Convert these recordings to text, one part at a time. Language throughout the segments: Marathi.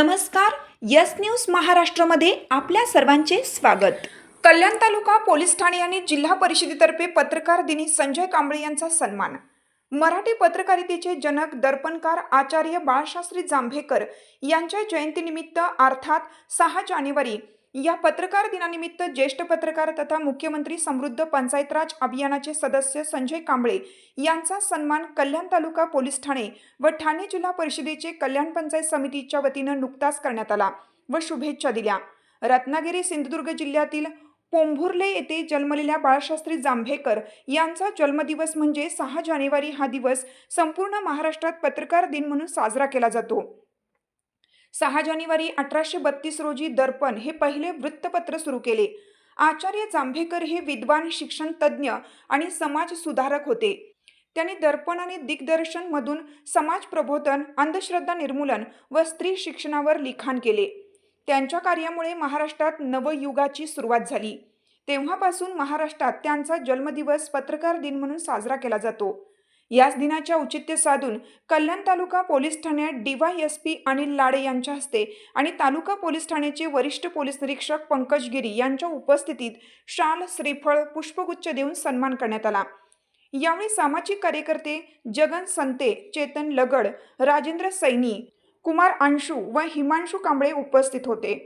नमस्कार यस न्यूज महाराष्ट्रमध्ये आपल्या सर्वांचे स्वागत. कल्याण तालुका पोलीस ठाणे आणि जिल्हा परिषदेतर्फे पत्रकार दिनी संजय कांबळे यांचा सन्मान. मराठी पत्रकारितेचे जनक दर्पणकार आचार्य बाळशास्त्री जांभेकर यांच्या जयंतीनिमित्त अर्थात सहा जानेवारी या पत्रकार दिनानिमित्त ज्येष्ठ पत्रकार तथा मुख्यमंत्री समृद्ध पंचायतराज अभियानाचे सदस्य संजय कांबळे यांचा सन्मान कल्याण तालुका पोलीस ठाणे व ठाणे जिल्हा परिषदेचे कल्याण पंचायत समितीच्या वतीनं नुकताच करण्यात आला व शुभेच्छा दिल्या. रत्नागिरी सिंधुदुर्ग जिल्ह्यातील पोंभुर्ले येथे जन्मलेल्या बाळशास्त्री जांभेकर यांचा जन्मदिवस म्हणजे सहा जानेवारी हा दिवस संपूर्ण महाराष्ट्रात पत्रकार दिन म्हणून साजरा केला जातो. सहा जानेवारी अठराशे बत्तीस रोजी दर्पण हे पहिले वृत्तपत्र सुरू केले. आचार्य जांभेकर हे विद्वान शिक्षण तज्ज्ञ आणि समाज सुधारक होते. त्यांनी दर्पण आणि दिग्दर्शन मधून समाज प्रबोधन अंधश्रद्धा निर्मूलन व स्त्री शिक्षणावर लिखाण केले. त्यांच्या कार्यामुळे महाराष्ट्रात नवयुगाची सुरुवात झाली. तेव्हापासून महाराष्ट्रात त्यांचा जन्मदिवस पत्रकार दिन म्हणून साजरा केला जातो. याच दिनाच्या औचित्य साधून कल्याण तालुका पोलीस ठाण्यात DY S P Anil Lade यांच्या हस्ते आणि तालुका पोलीस ठाण्याचे वरिष्ठ पोलीस निरीक्षक पंकज गिरी यांच्या उपस्थितीत शाल श्रीफळ पुष्पगुच्छ देऊन सन्मान करण्यात आला. यावेळी सामाजिक कार्यकर्ते जगन संते चेतन लगड राजेंद्र सैनी कुमार अंशू व हिमांशू कांबळे उपस्थित होते.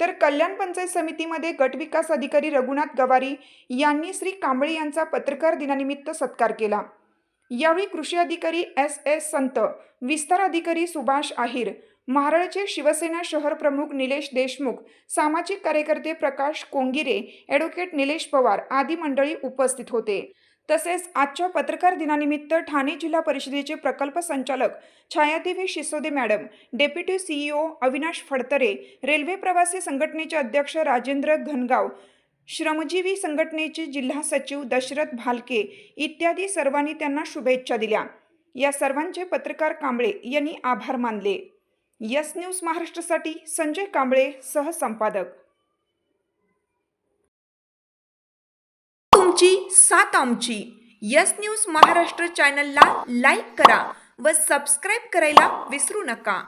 तर कल्याण पंचायत समितीमध्ये गटविकास अधिकारी रघुनाथ गवारी यांनी श्री कांबळे यांचा पत्रकार दिनानिमित्त सत्कार केला. यावेळी कृषी अधिकारी एस एस संत विस्तार अधिकारी सुभाष आहिर महाराळचे शिवसेना शहर प्रमुख निलेश देशमुख सामाजिक कार्यकर्ते प्रकाश कोंगिरे ॲडव्होकेट निलेश पवार आदी मंडळी उपस्थित होते. तसेच आजच्या पत्रकार दिनानिमित्त ठाणे जिल्हा परिषदेचे प्रकल्प संचालक Chhayadevi Shisode madam deputy CEO Avinash Phadtare railway प्रवासी संघटनेचे अध्यक्ष राजेंद्र घनगाव श्रमजीवी संघटनेचे जिल्हा सचिव दशरथ भालके इत्यादी सर्वांनी त्यांना शुभेच्छा दिल्या. या सर्वांचे पत्रकार कांबळे यांनी आभार मानले. यस न्यूज महाराष्ट्रासाठी संजय कांबळे सहसंपादक तुमची सात आमची. यस न्यूज महाराष्ट्र चॅनलला लाईक करा व सबस्क्राईब करायला विसरू नका.